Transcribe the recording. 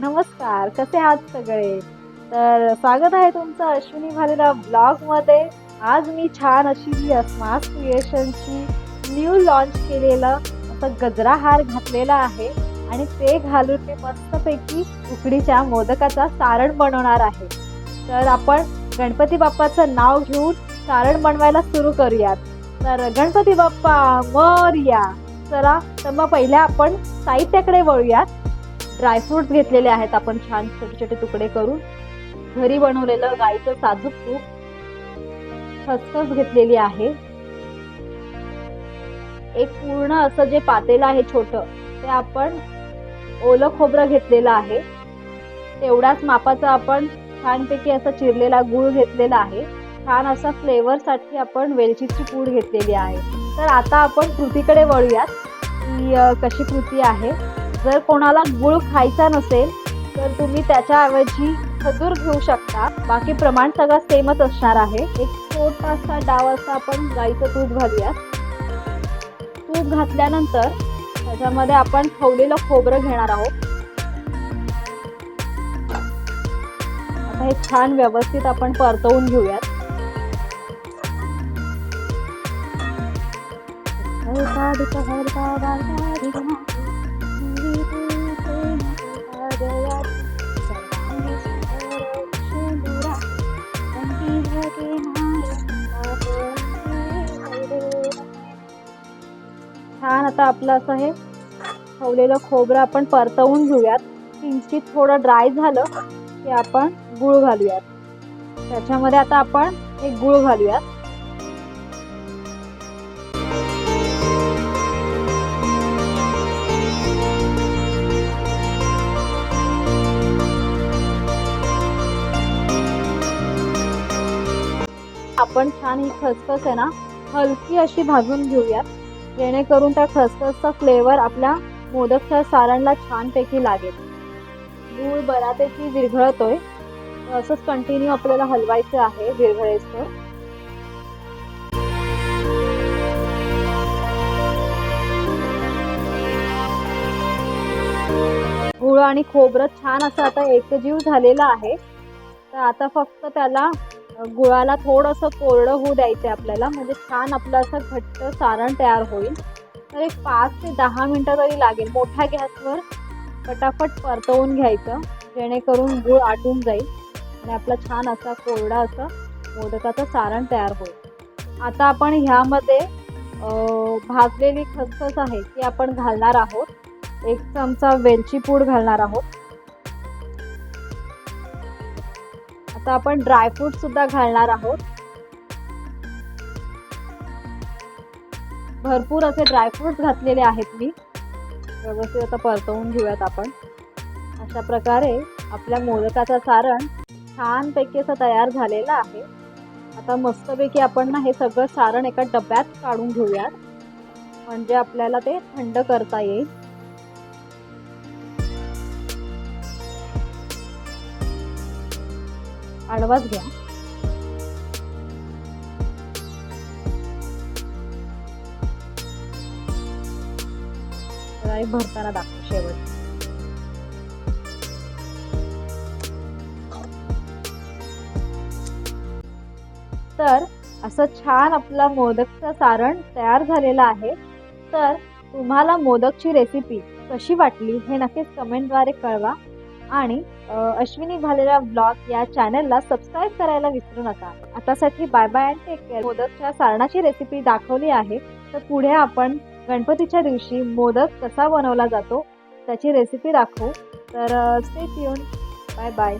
नमस्कार कसे आहात सगळे? तर स्वागत आहे तुमचं अश्विनी भालेराव ब्लॉगमध्ये आज मी छान अशी जी अस्मास क्रिएशनची न्यू लॉन्च केलेलं असं गजरा हार घातलेला आहे. आणि ते घालून मी मस्तपैकी उकडीच्या मोदकाचा सारण बनवणार आहे. तर आपण गणपती बाप्पाचं नाव घेऊन सारण बनवायला सुरू करूयात. तर गणपती बाप्पा मोरया! चला तर मग पहिल्या आपण साहित्याकडे वळूयात. ड्रायफ्रुट्स घेतलेले आहेत. आपण छान छोटे छोटे तुकडे करून घरी बनवलेलं गाईचं साजूक तूप खसखस घेतलेली आहे. एक पूर्ण असं जे पातेलं आहे छोट ते आपण ओलं खोबरं घेतलेलं आहे. तेवढ्याच मापाचा आपण छानपैकी असा चिरलेला गूळ घेतलेला आहे. छान असा फ्लेवरसाठी आपण वेलचीची पूड घेतलेली आहे. तर आता आपण कृतीकडे वळूयात की कशी कृती आहे. जर कोणाला गुळ खायचा नसेल तर तुम्ही त्याच्याऐवजी खजूर घेऊ शकता. बाकी प्रमाण सगळं सेमच असणार आहे. एक छोटासा डाव असा आपण गाईचं तूप घालूयात. तूप घातल्यानंतर त्याच्यामध्ये आपण खवलेलं खोबरं घेणार आहोत. आता हे छान व्यवस्थित आपण परतवून घेऊयात. छान आता आपलं असं हे खवलेलं खोबरं आपण परतवून घेऊयात. किंचित थोडं ड्राय झालं की आपण गुळ घालूयात. त्याच्यामध्ये आता आपण एक गुळ घालूयात. आपण छान ही खसखस आहे ना हलकी अशी भाजून घेऊयात. जेणेकरून त्या खसखसचा फ्लेवर आपल्या मोदकच्या सारणला छानपैकी लागेल. गूळ बऱ्यापैकी विरघळतोय. असंच कंटिन्यू आपल्याला हलवायचं आहे विरघळायचं गुळ आणि खोबरं छान असं आता एकजीव झालेलं आहे. तर आता फक्त त्याला गुळाला थोडंसं कोरडं होऊ द्यायचं आहे आपल्याला. म्हणजे छान आपलं असं घट्ट सारण तयार होईल. तर एक पाच ते दहा मिनटं तरी लागेल मोठ्या गॅसवर फटाफट परतवून घ्यायचं. जेणेकरून गूळ आटून जाईल आणि आपला छान असा कोरडा असं मोदकाचं सारण तयार होईल. आता आपण ह्यामध्ये भाजलेली खसखस आहे ती आपण घालणार आहोत. एक चमचा वेलची पूड घालणार आहोत. आता आपण ड्रायफ्रूट सुद्धा घालणार आहोत. भरपूर असे ड्रायफ्रुट्स घातलेले आहेत मी. व्यवस्थित आता परतवून घेऊयात आपण. अशा प्रकारे आपल्या मोदकाचं सारण छानपैकी असं तयार झालेलं आहे. आता मस्तपैकी आपण ना हे सगळं सारण एका डब्यात काढून घेऊयात. म्हणजे आपल्याला ते थंड करता येईल. आडवाच घ्या. भरताना दाखव शेवट. तर असं छान आपला मोदकचं सारण तयार झालेलं आहे. तर तुम्हाला मोदकची रेसिपी कशी वाटली हे नक्कीच कमेंटद्वारे कळवा. आणि अश्विनी भालेराव ब्लॉग या चॅनलला सबस्क्राईब करायला विसरू नका. आतासाठी bye bye and take care मोदकच्या सारणाची रेसिपी दाखवली आहे. तर पुढे आपण गणपतीच्या दिवशी मोदक कसा बनवला जातो त्याची रेसिपी दाखवू. तर स्टे ट्यून बाय बाय